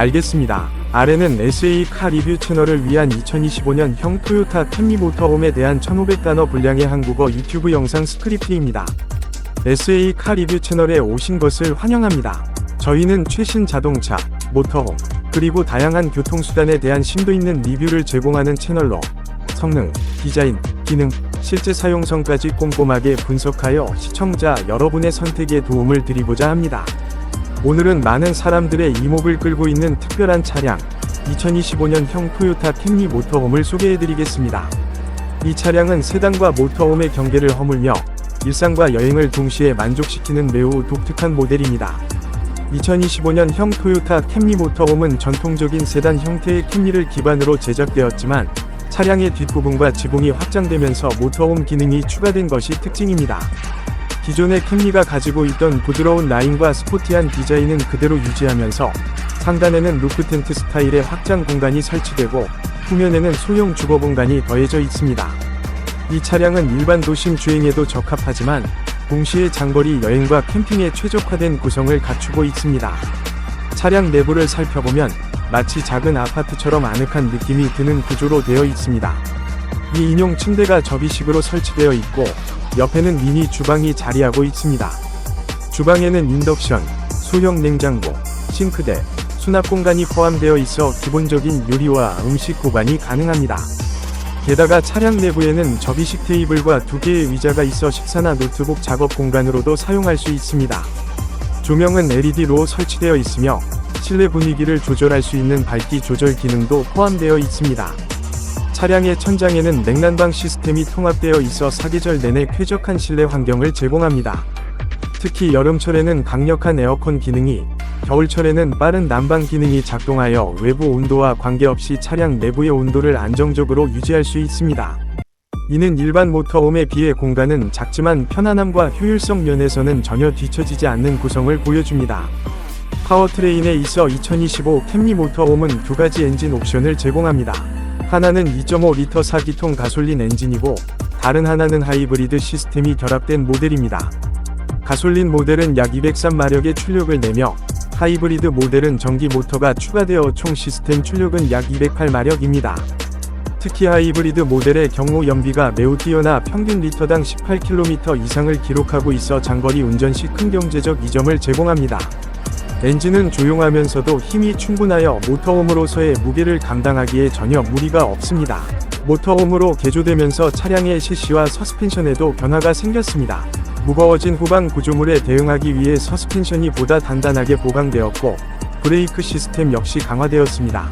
알겠습니다. 아래는 SA 카 리뷰 채널을 위한 2025년형 토요타 캠리 모터홈에 대한 1500단어 분량의 한국어 유튜브 영상 스크립트입니다. SA 카 리뷰 채널에 오신 것을 환영합니다. 저희는 최신 자동차, 모터홈, 그리고 다양한 교통수단에 대한 심도 있는 리뷰를 제공하는 채널로 성능, 디자인, 기능, 실제 사용성까지 꼼꼼하게 분석하여 시청자 여러분의 선택에 도움을 드리고자 합니다. 오늘은 많은 사람들의 이목을 끌고 있는 특별한 차량, 2025년형 토요타 캠리 모터홈을 소개해드리겠습니다. 이 차량은 세단과 모터홈의 경계를 허물며 일상과 여행을 동시에 만족시키는 매우 독특한 모델입니다. 2025년형 토요타 캠리 모터홈은 전통적인 세단 형태의 캠리를 기반으로 제작되었지만 차량의 뒷부분과 지붕이 확장되면서 모터홈 기능이 추가된 것이 특징입니다. 기존의 캠리가 가지고 있던 부드러운 라인과 스포티한 디자인은 그대로 유지하면서 상단에는 루프 텐트 스타일의 확장 공간이 설치되고 후면에는 소형 주거 공간이 더해져 있습니다. 이 차량은 일반 도심 주행에도 적합하지만 동시에 장거리 여행과 캠핑에 최적화된 구성을 갖추고 있습니다. 차량 내부를 살펴보면 마치 작은 아파트처럼 아늑한 느낌이 드는 구조로 되어 있습니다. 이 인용 침대가 접이식으로 설치되어 있고 옆에는 미니 주방이 자리하고 있습니다. 주방에는 인덕션, 소형 냉장고, 싱크대, 수납 공간이 포함되어 있어 기본적인 요리와 음식 보관이 가능합니다. 게다가 차량 내부에는 접이식 테이블과 두 개의 의자가 있어 식사나 노트북 작업 공간으로도 사용할 수 있습니다. 조명은 LED로 설치되어 있으며 실내 분위기를 조절할 수 있는 밝기 조절 기능도 포함되어 있습니다. 차량의 천장에는 냉난방 시스템이 통합되어 있어 사계절 내내 쾌적한 실내 환경을 제공합니다. 특히 여름철에는 강력한 에어컨 기능이, 겨울철에는 빠른 난방 기능이 작동하여 외부 온도와 관계없이 차량 내부의 온도를 안정적으로 유지할 수 있습니다. 이는 일반 모터홈에 비해 공간은 작지만 편안함과 효율성 면에서는 전혀 뒤처지지 않는 구성을 보여줍니다. 파워트레인에 있어 2025 캠리 모터홈은 두 가지 엔진 옵션을 제공합니다. 하나는 2.5리터 4기통 가솔린 엔진이고 다른 하나는 하이브리드 시스템이 결합된 모델입니다. 가솔린 모델은 약 203마력의 출력을 내며 하이브리드 모델은 전기 모터가 추가되어 총 시스템 출력은 약 208마력입니다. 특히 하이브리드 모델의 경로 연비가 매우 뛰어나 평균 리터당 18km 이상을 기록하고 있어 장거리 운전 시 큰 경제적 이점을 제공합니다. 엔진은 조용하면서도 힘이 충분하여 모터홈으로서의 무게를 감당하기에 전혀 무리가 없습니다. 모터홈으로 개조되면서 차량의 시시와 서스펜션에도 변화가 생겼습니다. 무거워진 후방 구조물에 대응하기 위해 서스펜션이 보다 단단하게 보강되었고 브레이크 시스템 역시 강화되었습니다.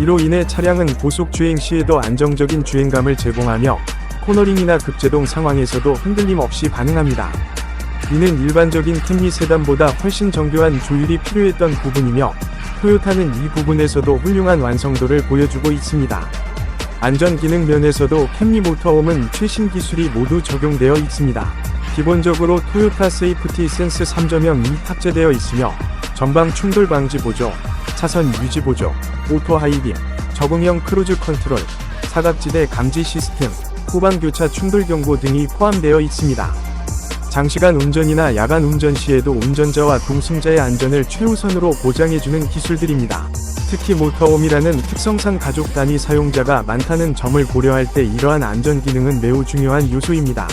이로 인해 차량은 고속 주행 시에도 안정적인 주행감을 제공하며 코너링이나 급제동 상황에서도 흔들림 없이 반응합니다. 이는 일반적인 캠리 세단보다 훨씬 정교한 조율이 필요했던 부분이며 토요타는 이 부분에서도 훌륭한 완성도를 보여주고 있습니다. 안전 기능 면에서도 캠리 모터홈은 최신 기술이 모두 적용되어 있습니다. 기본적으로 토요타 세이프티 센스 3.0이 탑재되어 있으며 전방 충돌 방지 보조, 차선 유지 보조, 오토 하이빔, 적응형 크루즈 컨트롤, 사각지대 감지 시스템, 후방 교차 충돌 경고 등이 포함되어 있습니다. 장시간 운전이나 야간 운전 시에도 운전자와 동승자의 안전을 최우선으로 보장해주는 기술들입니다. 특히 모터홈이라는 특성상 가족 단위 사용자가 많다는 점을 고려할 때 이러한 안전 기능은 매우 중요한 요소입니다.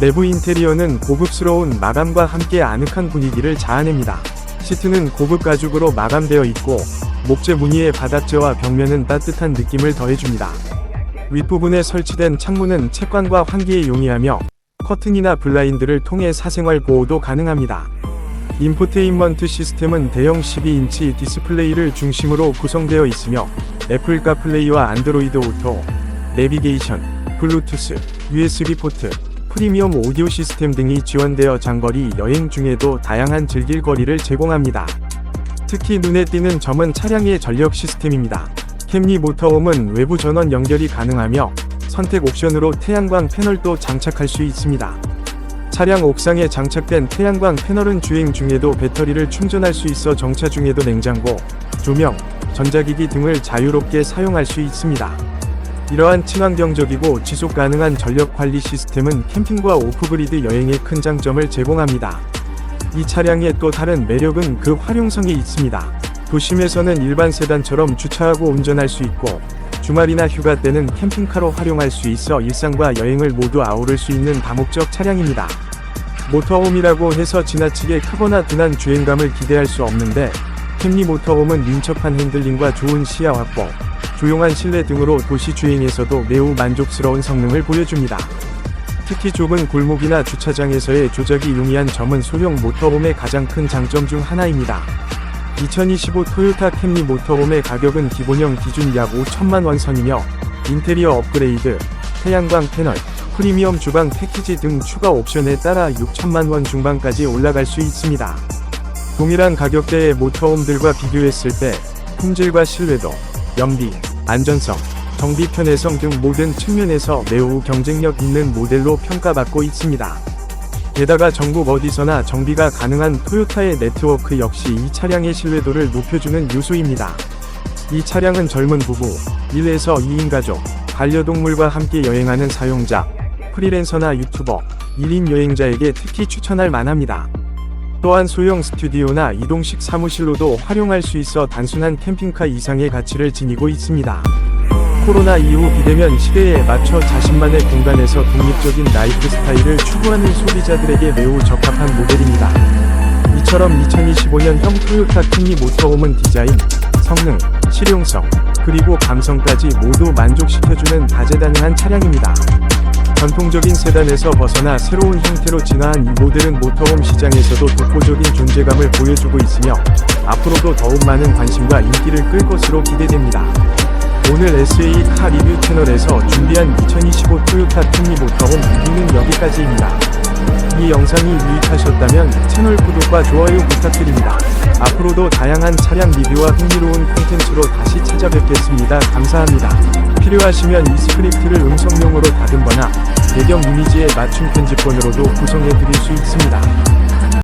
내부 인테리어는 고급스러운 마감과 함께 아늑한 분위기를 자아냅니다. 시트는 고급 가죽으로 마감되어 있고 목재 무늬의 바닥재와 벽면은 따뜻한 느낌을 더해줍니다. 윗부분에 설치된 창문은 채광과 환기에 용이하며 커튼이나 블라인드를 통해 사생활 보호도 가능합니다. 인포테인먼트 시스템은 대형 12인치 디스플레이를 중심으로 구성되어 있으며 애플 카플레이와 안드로이드 오토, 내비게이션, 블루투스, USB 포트, 프리미엄 오디오 시스템 등이 지원되어 장거리 여행 중에도 다양한 즐길 거리를 제공합니다. 특히 눈에 띄는 점은 차량의 전력 시스템입니다. 캠리 모터홈은 외부 전원 연결이 가능하며 선택 옵션으로 태양광 패널도 장착할 수 있습니다. 차량 옥상에 장착된 태양광 패널은 주행 중에도 배터리를 충전할 수 있어 정차 중에도 냉장고, 조명, 전자기기 등을 자유롭게 사용할 수 있습니다. 이러한 친환경적이고 지속 가능한 전력 관리 시스템은 캠핑과 오프그리드 여행에 큰 장점을 제공합니다. 이 차량의 또 다른 매력은 그 활용성에 있습니다. 도심에서는 일반 세단처럼 주차하고 운전할 수 있고 주말이나 휴가 때는 캠핑카로 활용할 수 있어 일상과 여행을 모두 아우를 수 있는 다목적 차량입니다. 모터홈이라고 해서 지나치게 크거나 둔한 주행감을 기대할 수 없는데 캠리 모터홈은 민첩한 핸들링과 좋은 시야 확보, 조용한 실내 등으로 도시 주행에서도 매우 만족스러운 성능을 보여줍니다. 특히 좁은 골목이나 주차장에서의 조작이 용이한 점은 소형 모터홈의 가장 큰 장점 중 하나입니다. 2025 토요타 캠리 모터홈의 가격은 기본형 기준 약 5천만 원 선이며 인테리어 업그레이드, 태양광 패널, 프리미엄 주방 패키지 등 추가 옵션에 따라 6천만 원 중반까지 올라갈 수 있습니다. 동일한 가격대의 모터홈들과 비교했을 때 품질과 신뢰도, 연비, 안전성, 정비 편의성 등 모든 측면에서 매우 경쟁력 있는 모델로 평가받고 있습니다. 게다가 전국 어디서나 정비가 가능한 토요타의 네트워크 역시 이 차량의 신뢰도를 높여주는 요소입니다. 이 차량은 젊은 부부, 1에서 2인 가족, 반려동물과 함께 여행하는 사용자, 프리랜서나 유튜버, 1인 여행자에게 특히 추천할 만합니다. 또한 소형 스튜디오나 이동식 사무실로도 활용할 수 있어 단순한 캠핑카 이상의 가치를 지니고 있습니다. 코로나 이후 비대면 시대에 맞춰 자신만의 공간에서 독립적인 라이프 스타일을 추구하는 소비자들에게 매우 적합한 모델입니다. 이처럼 2025년형 토요타 캠리 모터홈은 디자인, 성능, 실용성, 그리고 감성까지 모두 만족시켜주는 다재다능한 차량입니다. 전통적인 세단에서 벗어나 새로운 형태로 진화한 이 모델은 모터홈 시장에서도 독보적인 존재감을 보여주고 있으며 앞으로도 더욱 많은 관심과 인기를 끌 것으로 기대됩니다. 오늘 SA 카 리뷰 채널에서 준비한 2025 토요타 캠리 모터홈 리뷰는 여기까지입니다. 이 영상이 유익하셨다면 채널 구독과 좋아요 부탁드립니다. 앞으로도 다양한 차량 리뷰와 흥미로운 콘텐츠로 다시 찾아뵙겠습니다. 감사합니다. 필요하시면 이 스크립트를 음성용으로 다듬거나 배경 이미지에 맞춤 편집본으로도 구성해 드릴 수 있습니다.